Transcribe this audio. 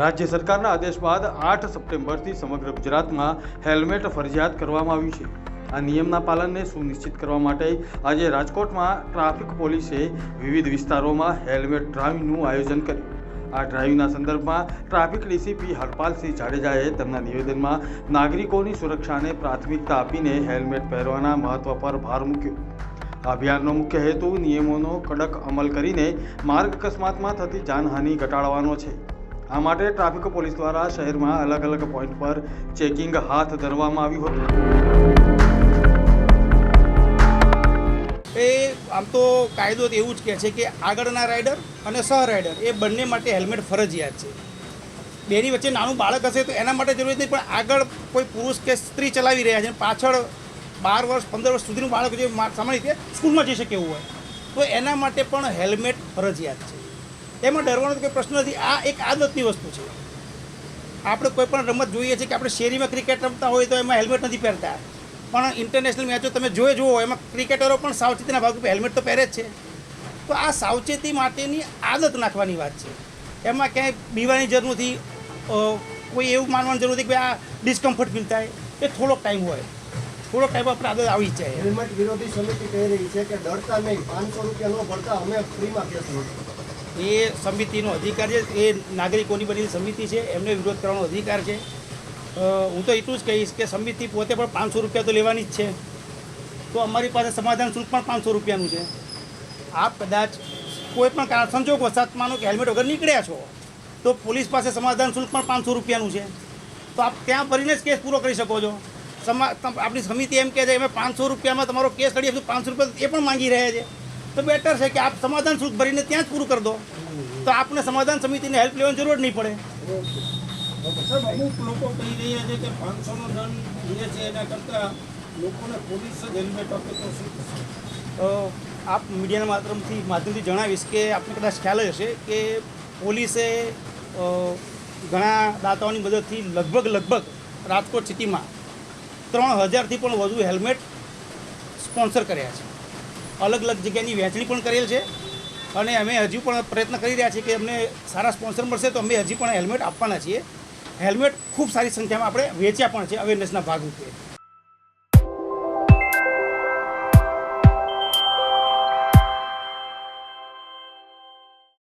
રાજ્ય સરકારના આદેશ બાદ આઠ સપ્ટેમ્બરથી સમગ્ર ગુજરાતમાં હેલ્મેટ ફરજિયાત કરવામાં આવ્યું છે. આ નિયમના પાલનને સુનિશ્ચિત કરવા માટે આજે રાજકોટમાં ટ્રાફિક પોલીસે વિવિધ વિસ્તારોમાં હેલ્મેટ ડ્રાઇવનું આયોજન કર્યું. આ ડ્રાઇવના સંદર્ભમાં ટ્રાફિક ડીસીપી હરપાલસિંહ જાડેજાએ તેમના નિવેદનમાં નાગરિકોની સુરક્ષાને પ્રાથમિકતા આપીને હેલ્મેટ પહેરવાના મહત્વ પર ભાર મૂક્યો. અભિયાનનો મુખ્ય હેતુ નિયમોનો કડક અમલ કરીને માર્ગ અકસ્માતમાં થતી જાનહાનિ ઘટાડવાનો છે. આ માટે ટ્રાફિક પોલીસ દ્વારા શહેરમાં અલગ અલગ પોઈન્ટ પર ચેકિંગ હાથ ધરવામાં આવ્યું હતું. એ આમ તો કાયદો એવું જ કહે છે કે આગળના રાઇડર અને સહ રાઇડર એ બંને માટે હેલ્મેટ ફરજિયાત છે. બેની વચ્ચે નાનું બાળક હશે તો એના માટે જરૂરી નથી પણ આગળ કોઈ પુરુષ કે સ્ત્રી ચલાવી રહ્યા છે, પાછળ બાર વર્ષ, પંદર વર્ષ સુધીનું બાળક જે સામાન્ય રીતે સ્કૂલમાં જઈ શકે એવું હોય, તો એના માટે પણ હેલ્મેટ ફરજિયાત છે. એમાં ડરવાનો કોઈ પ્રશ્ન નથી. આ એક આદતની વસ્તુ છે. આપણે કોઈ પણ રમત જોઈએ છીએ કે આપણે શેરીમાં ક્રિકેટ રમતા હોય તો એમાં હેલ્મેટ નથી પહેરતા. પણ ઇન્ટરનેશનલ મેચો તમે જોઈ જુઓ, એમાં ક્રિકેટરો પણ સાવચેતીના ભાગરૂપે હેલ્મેટ તો પહેરે જ છે. તો આ સાવચેતી માટેની આદત નાખવાની વાત છે. એમાં ક્યાંય બીવાની જરૂર નથી. કોઈ એવું માનવાની જરૂર નથી કે આ ડિસ્કમ્ફર્ટ ફીલ થાય. એ થોડોક ટાઈમ હોય. થોડોક ટાઈમ આપણે આદત આવી જાય. હેલ્મેટ વિરોધી સમિતિ કહી રહી છે કે ડરતા નહીં. પાંચસો રૂપિયા ન ભરતા અમે ફ્રીમાં કેસ એ સમિતિનો અધિકાર છે, એ નાગરિકોની બનેલી સમિતિ છે, એમને વિરોધ કરવાનો અધિકાર છે. હું તો એટલું જ કહીશ કે સમિતિ પોતે પણ પાંચસો રૂપિયા તો લેવાની જ છે. તો અમારી પાસે સમાધાન શુલ્ક પણ પાંચસો રૂપિયાનું છે. આપ કદાચ કોઈ પણ કારણ સંજોગ વસાત માનો કે હેલ્મેટ વગર નીકળ્યા છો, તો પોલીસ પાસે સમાધાન શુલ્ક પણ પાંચસો રૂપિયાનું છે. તો આપ ત્યાં ભરીને જ કેસ પૂરો કરી શકો છો. સમા આપણી સમિતિ એમ કહે છે, અમે પાંચસો રૂપિયામાં તમારો કેસ કરીએ પાંચસો રૂપિયા એ પણ માંગી રહ્યા છે. તો બેટર છે કે આપ સમાધાન શુલ્ક ભરીને ત્યાં જ પૂરું કરી દો. તો આપને સમાધાન સમિતિને હેલ્પ લેવાની જરૂર નહીં પડે. અમુક લોકો કહી રહ્યા છે કે પાંચસોનો દંડ લે છે એના કરતાં લોકોને પોલીસ જ હેલ્મેટ આપે તો શું થશે? આપ મીડિયાના માધ્યમથી માધ્યમથી જણાવીશ કે આપને કદાચ ખ્યાલ જ હશે કે પોલીસે ઘણા દાતાઓની મદદથી લગભગ લગભગ રાજકોટ સિટીમાં ત્રણ હજારથી પણ વધુ હેલ્મેટ સ્પોન્સર કર્યા છે. અલગ અલગ જગ્યાની વહેંચણી પણ કરેલ છે. અને અમે હજુ પણ પ્રયત્ન કરી રહ્યા છીએ કે અમને સારા સ્પોન્સર મળશે તો અમે હજી પણ હેલ્મેટ આપવાના છીએ. હેલ્મેટ ખૂબ સારી સંખ્યામાં આપણે વેચ્યા પણ છે અવેરનેસના ભાગરૂપે